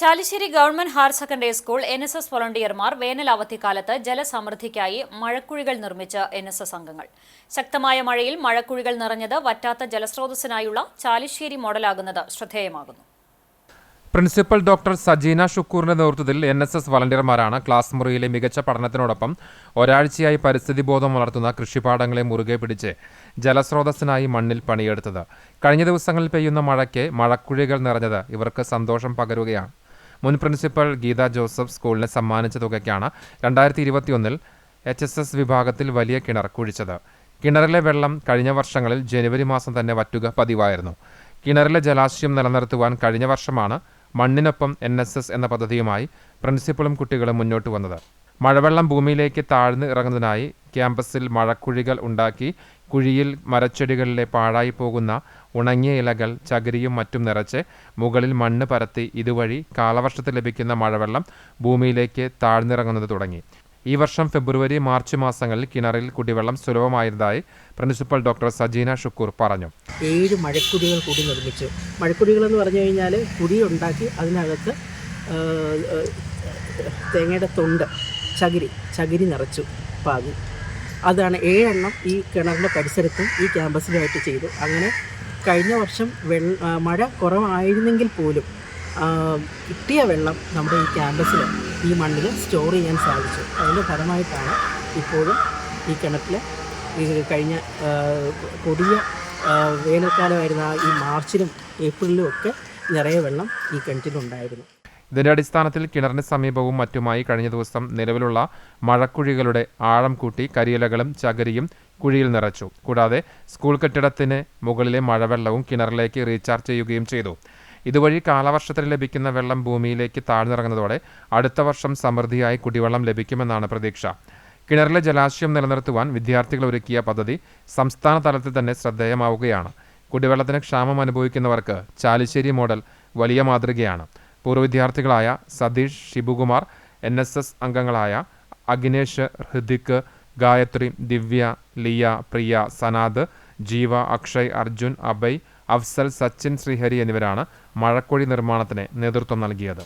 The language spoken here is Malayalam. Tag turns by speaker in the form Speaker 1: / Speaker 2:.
Speaker 1: Chalissery government higher secondary school N S S വോളണ്ടിയർമാർ വേനൽ അവധിക്കാലത്ത് ജലസമൃദ്ധിക്കായി മഴക്കുഴികൾ നിർമ്മിച്ച എൻ എസ് എസ് അംഗങ്ങൾ. ശക്തമായ മഴയിൽ മഴക്കുഴികൾ നിറഞ്ഞത് വറ്റാത്ത ജലസ്രോതസ്സിനായുള്ള ചാലിശ്ശേരി മോഡലാകുന്നത് ശ്രദ്ധേയമാകുന്നു.
Speaker 2: പ്രിൻസിപ്പൽ ഡോക്ടർ സജീന ഷുക്കൂറിന്റെ നേതൃത്വത്തിൽ എൻ എസ് എസ് വളണ്ടിയർമാരാണ് ക്ലാസ് മുറിയിലെ മികച്ച പഠനത്തിനോടൊപ്പം ഒരാഴ്ചയായി പരിസ്ഥിതി ബോധം വളർത്തുന്ന കൃഷിപ്പാടങ്ങളെ മുറുകെ പിടിച്ച് ജലസ്രോതസ്സിനായി മണ്ണിൽ പണിയെടുത്തത്. കഴിഞ്ഞ ദിവസങ്ങളിൽ പെയ്യുന്ന മഴയ്ക്ക് മഴക്കുഴികൾ നിറഞ്ഞത് ഇവർക്ക് സന്തോഷം പകരുകയാണ്. മുൻ പ്രിൻസിപ്പൽ ഗീത ജോസഫ് സ്കൂളിന് സമ്മാനിച്ച തുകയ്ക്കാണ് രണ്ടായിരത്തി ഇരുപത്തിയൊന്നിൽ എച്ച് എസ് എസ് വിഭാഗത്തിൽ വലിയ കിണർ കുഴിച്ചത്. കിണറിലെ വെള്ളം കഴിഞ്ഞ വർഷങ്ങളിൽ ജനുവരി മാസം തന്നെ വറ്റുക പതിവായിരുന്നു. കിണറിലെ ജലാശയം നിലനിർത്തുവാൻ കഴിഞ്ഞ വർഷമാണ് മണ്ണിനൊപ്പം എൻ എസ് എസ് എന്ന പദ്ധതിയുമായി പ്രിൻസിപ്പളും കുട്ടികളും മുന്നോട്ട് വന്നത്. മഴവെള്ളം ഭൂമിയിലേക്ക് താഴ്ന്ന് ഇറങ്ങുന്നതിനായി ക്യാമ്പസിൽ മഴക്കുഴികൾ ഉണ്ടാക്കി കുഴിയിൽ മരച്ചെടികളിലെ പാഴായി പോകുന്ന ഉണങ്ങിയ ഇലകൾ ചകിരിയും മറ്റും നിറച്ച് മുകളിൽ മണ്ണ് പരത്തി ഇതുവഴി കാലവർഷത്തിൽ ലഭിക്കുന്ന മഴവെള്ളം ഭൂമിയിലേക്ക് താഴ്ന്നിറങ്ങുന്നത് തുടങ്ങി. ഈ വർഷം ഫെബ്രുവരി മാർച്ച് മാസങ്ങളിൽ കിണറിൽ കുടിവെള്ളം സുലഭമായതായി പ്രിൻസിപ്പൽ ഡോക്ടർ സജീന ഷുക്കൂർ പറഞ്ഞു.
Speaker 3: ഏഴ് മഴക്കുടികൾ കൂടി നിർമ്മിച്ചു. മഴക്കുടികൾ എന്ന് പറഞ്ഞു കഴിഞ്ഞാൽ കുടി ഉണ്ടാക്കി അതിനകത്ത് തേങ്ങയുടെ തൊണ്ട് ചകിരി ചകിരി നിറച്ചു പാകി. അതാണ് ഏഴെണ്ണം ഈ കിണറിന്റെ പരിസരത്തും ഈ ക്യാമ്പസിലുമായിട്ട് ചെയ്തു. അങ്ങനെ കഴിഞ്ഞ വർഷം വെള്ള മഴ കുറവായിരുന്നെങ്കിൽ പോലും കിട്ടിയ വെള്ളം നമ്മുടെ ഈ ക്യാമ്പസിൽ ഈ മണ്ണിൽ സ്റ്റോർ ചെയ്യാൻ സാധിച്ചു. അതിന്റെ ഫലമായിട്ടാണ് ഇപ്പോഴും ഈ കിണറ്റിൽ ഈ കഴിഞ്ഞ കൊടിയ വേനൽക്കാലമായിരുന്ന ഈ മാർച്ചിലും ഏപ്രിലിലും ഒക്കെ നിറയെ വെള്ളം ഈ കിണറ്റിലുണ്ടായിരുന്നു.
Speaker 2: ഇതിന്റെ അടിസ്ഥാനത്തിൽ കിണറിന് സമീപവും മറ്റുമായി കഴിഞ്ഞ ദിവസം നിലവിലുള്ള മഴക്കുഴികളുടെ ആഴം കൂട്ടി കരിയിലകളും ചകരിയും കുഴിയിൽ നിറച്ചു. കൂടാതെ സ്കൂൾ കെട്ടിടത്തിന് മുകളിലെ മഴവെള്ളവും കിണറിലേക്ക് റീചാർജ് ചെയ്യുകയും ചെയ്തു. ഇതുവഴി കാലവർഷത്തിൽ ലഭിക്കുന്ന വെള്ളം ഭൂമിയിലേക്ക് താഴ്ന്നിറങ്ങുന്നതോടെ അടുത്ത വർഷം സമൃദ്ധിയായി കുടിവെള്ളം ലഭിക്കുമെന്നാണ് പ്രതീക്ഷ. കിണറിലെ ജലാശയം നിലനിർത്തുവാൻ വിദ്യാർത്ഥികൾ ഒരുക്കിയ പദ്ധതി സംസ്ഥാന തലത്തിൽ തന്നെ ശ്രദ്ധേയമാവുകയാണ്. കുടിവെള്ളത്തിന് ക്ഷാമം അനുഭവിക്കുന്നവർക്ക് ചാലിശ്ശേരി മോഡൽ വലിയ മാതൃകയാണ്. പൂർവ വിദ്യാർത്ഥികളായ Satheesh Shibukumar N S S അംഗങ്ങളായ അഗ്നേഷ് ഹൃദിക് ഗായത്രി ദിവ്യ ലിയ പ്രിയ സനാദ് ജീവ അക്ഷയ് അർജുൻ അഭയ് അഫ്സൽ സച്ചിൻ ശ്രീഹരി എന്നിവരാണ് മഴക്കുഴി നിർമ്മാണത്തിന് നേതൃത്വം നൽകിയത്.